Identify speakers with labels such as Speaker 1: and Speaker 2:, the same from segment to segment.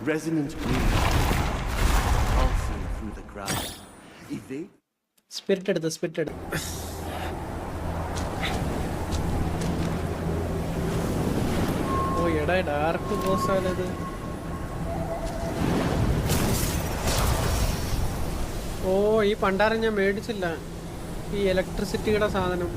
Speaker 1: Resonant green. Pulsing through the crowd. Evade.
Speaker 2: Spirit എടുത്ത് spirit എടുത്ത് ഓ എടാ ഡാർക്ക് ബോസാലത് ഓ ഈ പണ്ടാരം ഞാൻ മേടിച്ചില്ല ഈ ഇലക്ട്രിസിറ്റിയുടെ സാധനം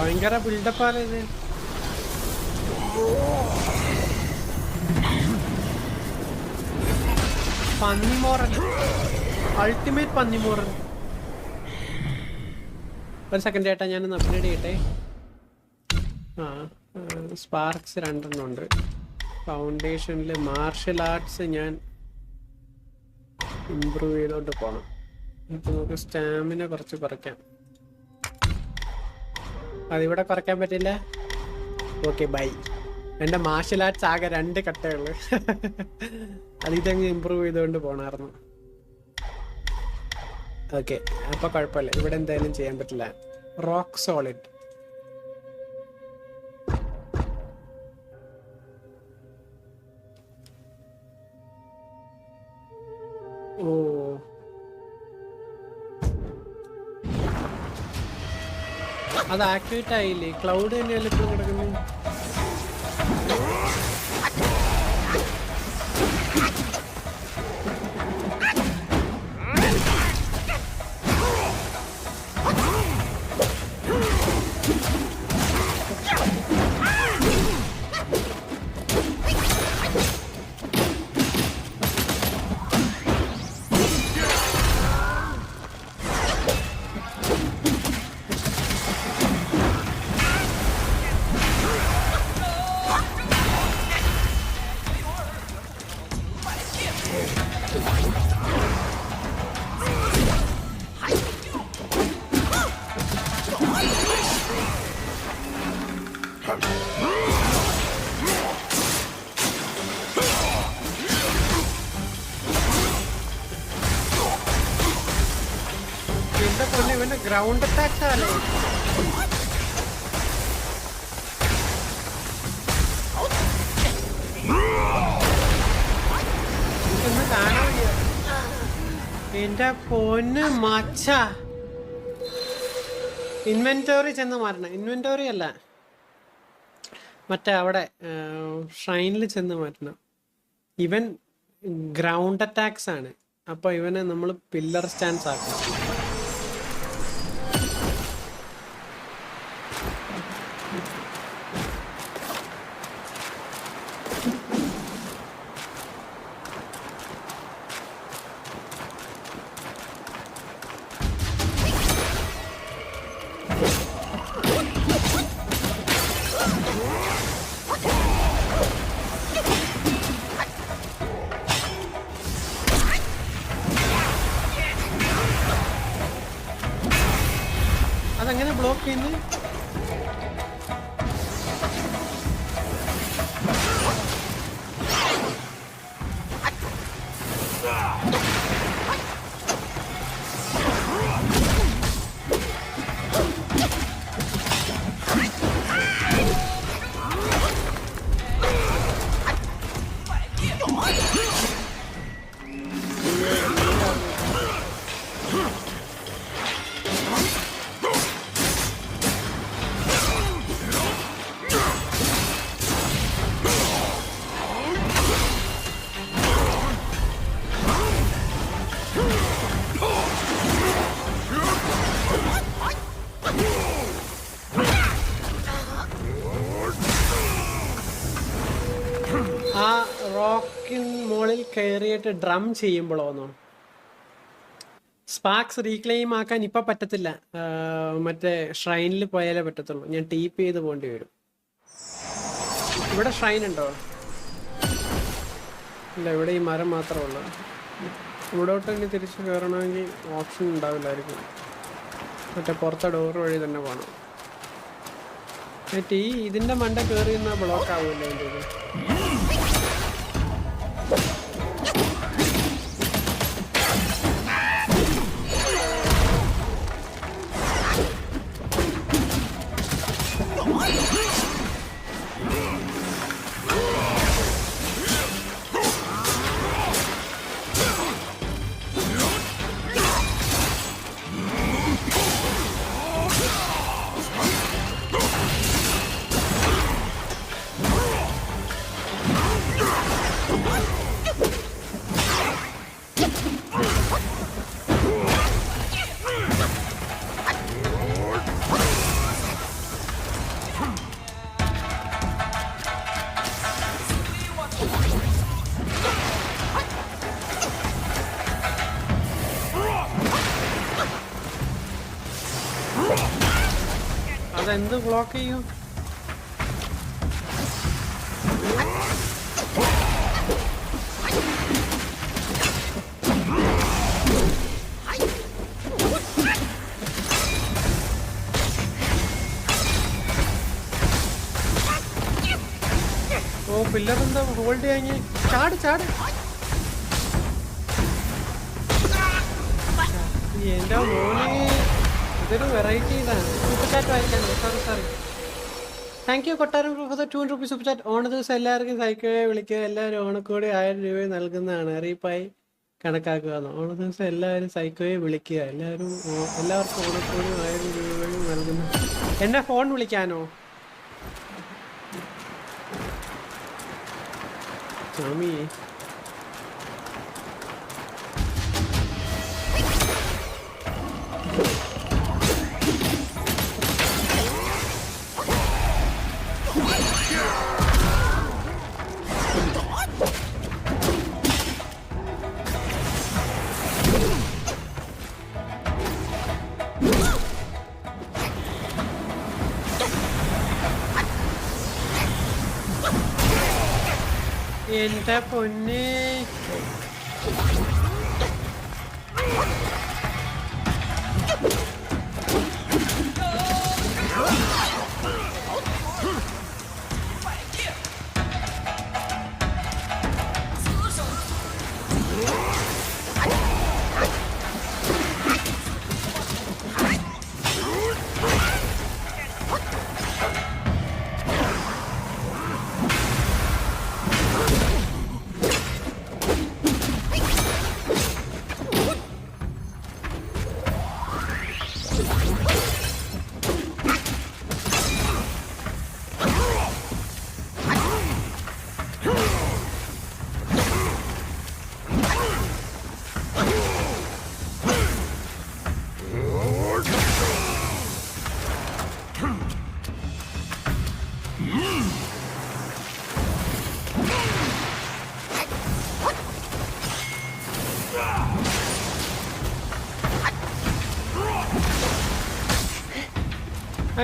Speaker 2: ഭയങ്കര ബിൽഡപ്പാണ് ഇത്. പന്നിമോറൻ. അൾട്ടിമേറ്റ് പന്നിമോറൻ. ഒരു സെക്കൻഡ് ചേട്ടാ ഞാനൊന്ന് അപ്ഗ്രേഡ് ചെയ്യട്ടെ. ആ സ്പാർക്സ് രണ്ടെണ്ണം ഉണ്ട്. ഫൗണ്ടേഷനിൽ മാർഷൽ ആർട്സ് ഞാൻ ഇമ്പ്രൂവ് ചെയ്തോണ്ട് പോകണം നമുക്ക് സ്റ്റാമിന കുറച്ച് കുറയ്ക്കാം. അതിവിടെ കുറയ്ക്കാൻ പറ്റില്ല. ഓക്കെ ബൈ എന്റെ മാർഷൽ ആർട്സ് ആകെ രണ്ട് കട്ടേ അതിതങ്ങ് അത് ഇമ്പ്രൂവ് ചെയ്തുകൊണ്ട് പോണായിരുന്നു. ഓക്കെ അപ്പൊ കുഴപ്പമില്ല. ഇവിടെ എന്തായാലും ചെയ്യാൻ പറ്റില്ല. റോക്ക് സോളിഡ് ഓ അത് ആക്ടിവേറ്റ് ആയില്ലേ? ക്ലൗഡ് തന്നെയല്ലേ ഇപ്പോൾ കിടക്കുന്നത് ഗ്രൗണ്ട് അറ്റാക്സ് ആണ് വയ്യ. എന്റെ പൊന്ന് മച്ച. ഇൻവെന്റോറി ചെന്ന് മാറണം. ഇൻവെന്റോറി അല്ല. മറ്റേ അവിടെ ഷൈനിൽ ചെന്ന് മാറ്റണം. ഇവൻ ഗ്രൗണ്ട് അറ്റാക്സ് ആണ് അപ്പൊ ഇവനെ നമ്മൾ പില്ലർ സ്റ്റാൻസ് ആക്കണം അതെങ്ങനെ ബ്ലോക്ക് ചെയ്യുന്നു? കയറിയിട്ട് ഡ്രം ചെയ്യുമ്പോഴോന്നോ സ്പാക്സ് റീക്ലെയിം ആക്കാൻ ഇപ്പൊ പറ്റത്തില്ല. മറ്റേ ഷ്രൈനിൽ പോയാലേ പറ്റത്തുള്ളൂ. ഞാൻ ടീപ്പ് ചെയ്ത് പോകേണ്ടി വരും. ഇവിടെ ഷ്രൈൻ ഉണ്ടോ? ഇല്ല ഇവിടെ ഈ മരം മാത്രമേ ഉള്ളൂ. ഇവിടോട്ട് ഇനി തിരിച്ച് കയറണമെങ്കിൽ ഓപ്ഷൻ ഉണ്ടാവില്ലായിരിക്കും. മറ്റേ പുറത്തെ ഡോർ വഴി തന്നെ പോകണം മറ്റേ ഈ ഇതിന്റെ മണ്ട കയറി നിന്നാൽ ബ്ലോക്ക് ആവില്ല എന്റെ ഇത് അതെന്ത് ബ്ലോക്ക് ചെയ്യും. ഓ പില്ലർ എന്താ ഹോൾഡ് ചെയ്യാങ്ങി ചാട്. ചാട് എന്റെ മോനെ. ഇതൊരു വെറൈറ്റി ഇതാണ്. സൂപ്പർ ചാറ്റ് വായിക്കാൻ സോറി സോറി താങ്ക് യു കൊട്ടാരം for two rupees super chat ഓണ ദിവസം എല്ലാവർക്കും സൈക്കോയെ വിളിക്കുക എല്ലാവരും ഓണക്കൂടി ആയിരം രൂപ നൽകുന്നതാണ്. അറിയിപ്പായി കണക്കാക്കുക. ഓണ ദിവസം എല്ലാവരും സൈക്കോയെ വിളിക്കുക എല്ലാവരും എല്ലാവർക്കും ഓണക്കൂടി ആയിരം രൂപയും നൽകുന്നു എന്നെ ഫോൺ വിളിക്കാനോ? സ്വാമി อินทผลนี่ പൊന്നെ ആ,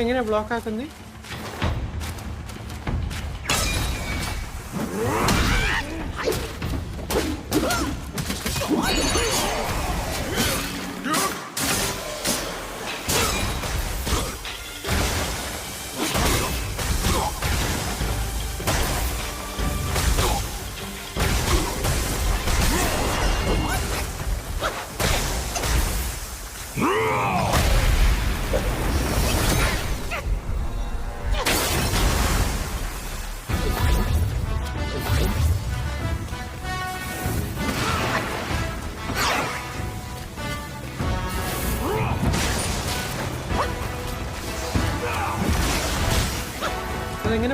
Speaker 2: എങ്ങനെ ബ്ലോക്ക് ആക്കുന്നേ?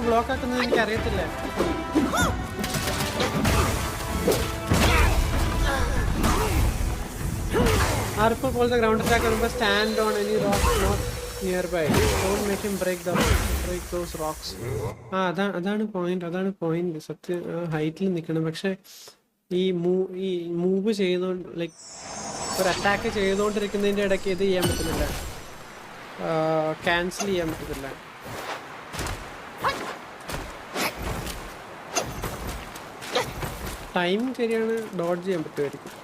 Speaker 2: ബ്ലോക്ക് ആക്കുന്നത് എനിക്ക് അറിയത്തില്ല. ആർപ്പ് പോലത്തെ ഗ്രൗണ്ട് അറ്റാക്ക് വരുമ്പോൾ stand on any rock not near by don't make him break the break those rocks ആ അതാ അതാണ് പോയിന്റ് അതാണ് പോയിന്റ് സത്യം ഹൈറ്റിൽ നിൽക്കണം പക്ഷെ ഈ മൂവ് ഈ മൂവ് ചെയ്തോണ്ട് ലൈക്ക് ഒരു അറ്റാക്ക് ചെയ്തുകൊണ്ടിരിക്കുന്നതിന്റെ ഇടയ്ക്ക് ഇത് ചെയ്യാൻ പറ്റുന്നില്ല. ക്യാൻസൽ ചെയ്യാൻ പറ്റത്തില്ല ടൈം ശരിയാണ് ഡോഡ്ജ് ചെയ്യാൻ പറ്റുമായിരിക്കും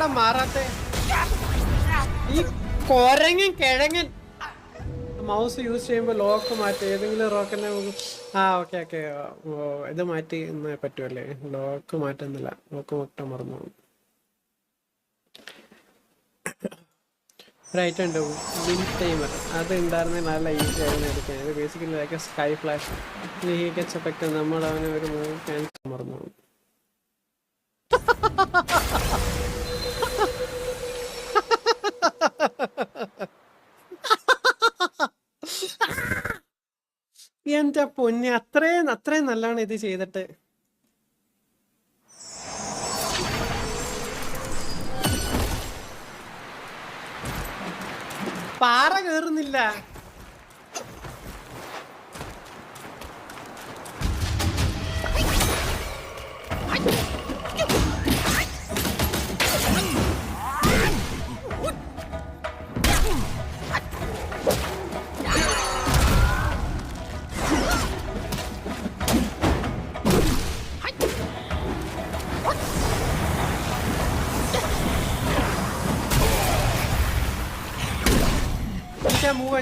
Speaker 2: എന്തുവാടാ മാറാത്തെ? ഈ കൊരങ്ങൻ കിഴങ്ങൻ. മൗസ് യൂസ് ചെയ്യുമ്പോൾ ലോക്ക് മാറ്റി ഏതെങ്കിലും റോക്കിനെ ആ ഓക്കെ ഓക്കെ ഇത് മാറ്റി ഇന്ന് പറ്റുമല്ലേ ലോക്ക് മാറ്റുന്നില്ല. ലോക്ക് മൊത്തം മറന്നു റൈറ്റ് ഉണ്ട്. വിൻ ടൈമർ അത് ഉണ്ടായിരുന്നെങ്കിൽ നല്ല ഈസി ആയിരുന്നു എടുക്കാൻ. ഇത് basically like sky flash gets effect നമ്മൾ അവനെ ഒരു മൂവ് ക്യാൻസർ മറന്നു എന്റെ പൊന്നെ അത്രയും അത്രയും നല്ലാണ് ഇത് ചെയ്തിട്ട്. പാറ കേറുന്നില്ല.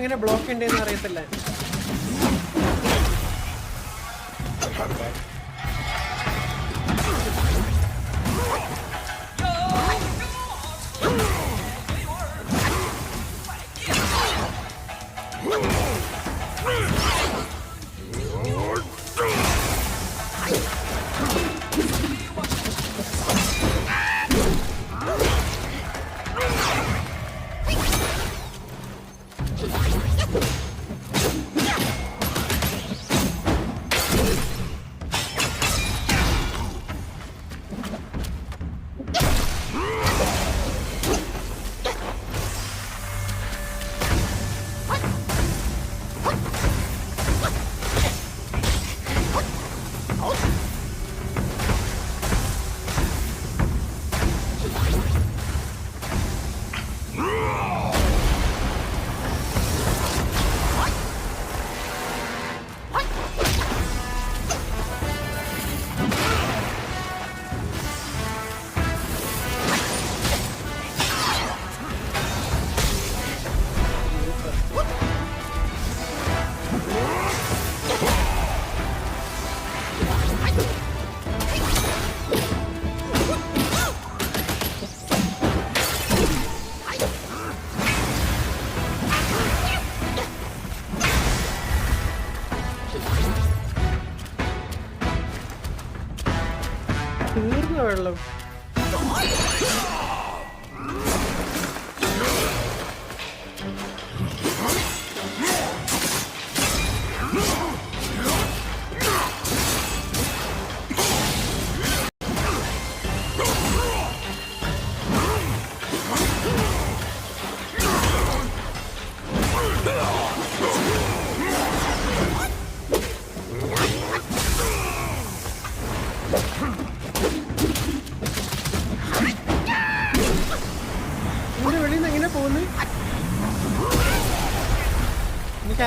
Speaker 2: എങ്ങനെ ബ്ലോക്ക് ഉണ്ടെന്ന് അറിയത്തില്ല.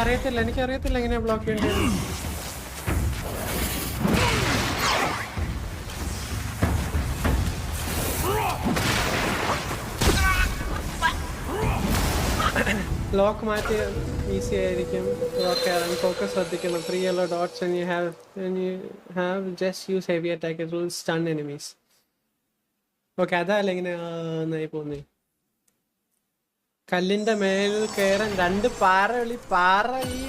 Speaker 2: എനിക്കറിയത്തില്ല എനിക്കറിയത്തില്ല എങ്ങനെയാ ബ്ലോക്ക് ചെയ്യേണ്ടത്. ലോക്ക് മാറ്റി ഈസി ആയിരിക്കും. ലോക്ക് ആകാൻ ഫോക്കസ് ശ്രദ്ധിക്കണം. Three yellow dots and you have you have just use heavy attack it will stun enemies okay അതല്ല ഇങ്ങനെ നന്നായി പോകുന്നേ കല്ലിന്റെ മേലിൽ കയറാൻ രണ്ട് പാറ വിളി പാറ ഈ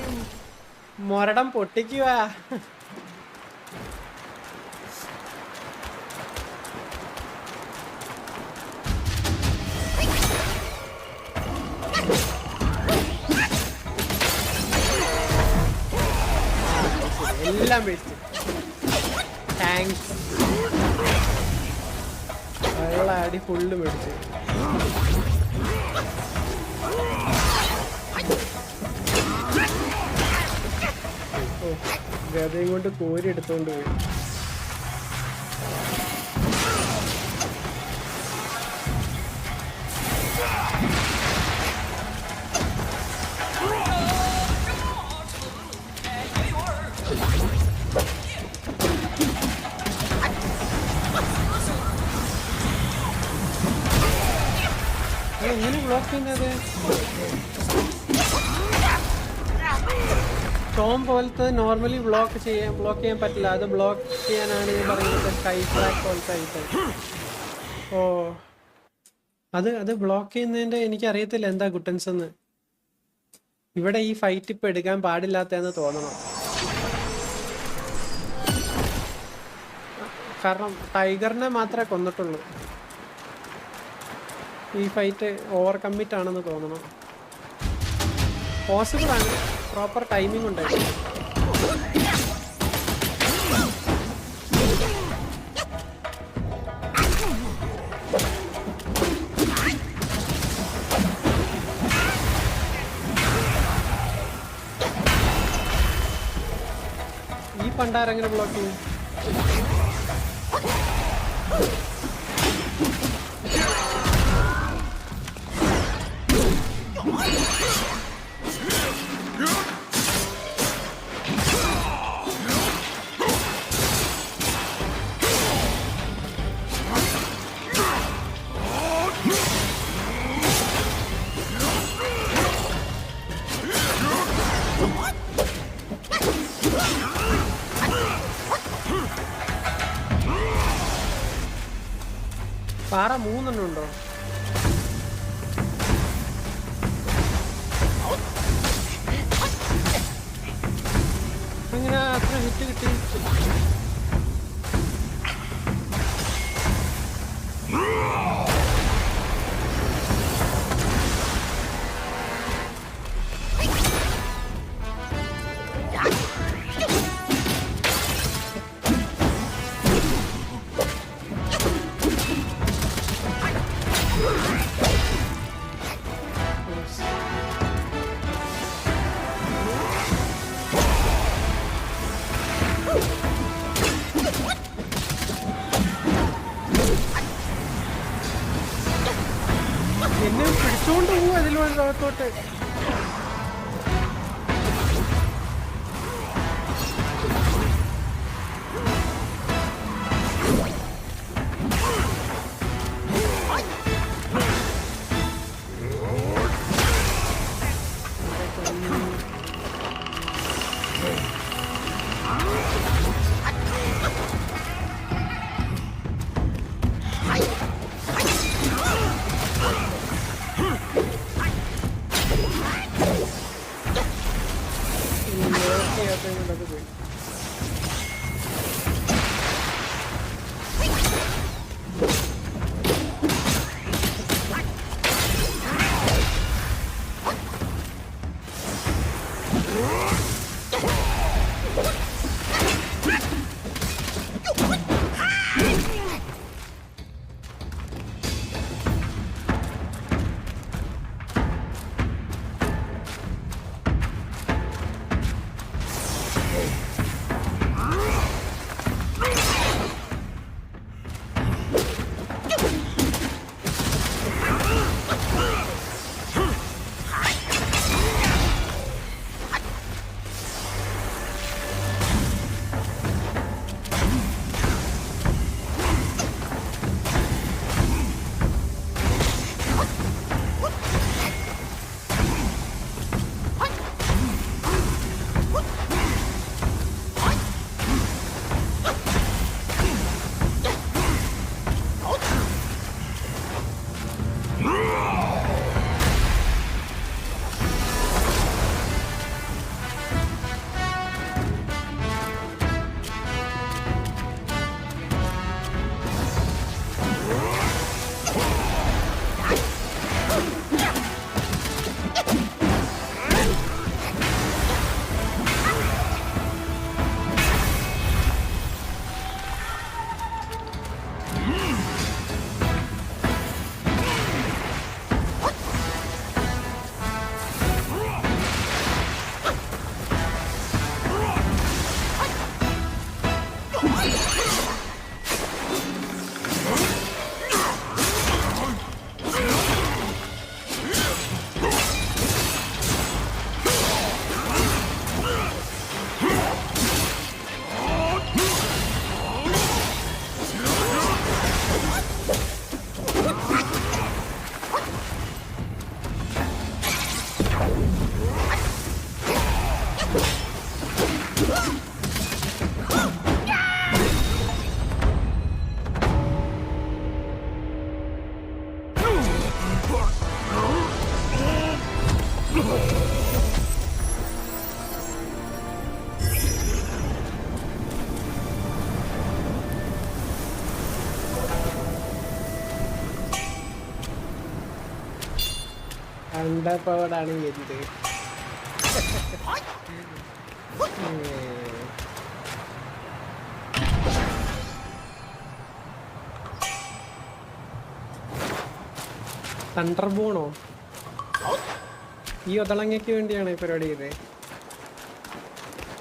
Speaker 2: മൊരടം പൊട്ടിക്കുക. എല്ലാം വേസ്റ്റ് താങ്ക്സ് വെള്ള അടി ഫുള്ള് മേടിച്ചു. ഗതയും കൊണ്ട് കോരി എടുത്തോണ്ട് പോയി. പോലത്തെ നോർമലി ബ്ലോക്ക് ചെയ്യാൻ ബ്ലോക്ക് ചെയ്യാൻ പറ്റില്ല. അത് ബ്ലോക്ക് ചെയ്യാനാണ് ഞാൻ പറയുന്നത് സ്കൈ ട്രാക്ക് പോലത്തെ ഐറ്റം ഓ. അത് അത് ബ്ലോക്ക് ചെയ്യുന്നതിന്റെ എനിക്ക് അറിയത്തില്ല എന്താ ഗുട്ടൻസ് എന്ന്. ഇവിടെ ഈ ഫൈറ്റ് ഇപ്പൊ എടുക്കാൻ പാടില്ലാത്തതെന്ന് തോന്നണം. കാരണം ടൈഗറിനെ മാത്രമേ കൊന്നിട്ടുള്ളൂ. ഈ ഫൈറ്റ് ഓവർ കമ്മിറ്റ് ആണെന്ന് തോന്നണം. പോസിബിൾ ആണ്. പ്രോപ്പർ ടൈമിംഗ് ഉണ്ടായിരുന്നു ഈ പണ്ടാരെങ്ങനെ ബ്ലോക്ക് ചെയ്യും? ഉണ്ടോ അങ്ങനെ അത്ര ഹിറ്റ് കിട്ടി? കണ്ടപ്പോഴാണ് എന്ത് തണ്ടർബോണോ? ഈ ഒതളങ്ങയ്ക്ക് വേണ്ടിയാണ് പരിപാടി ചെയ്തത്.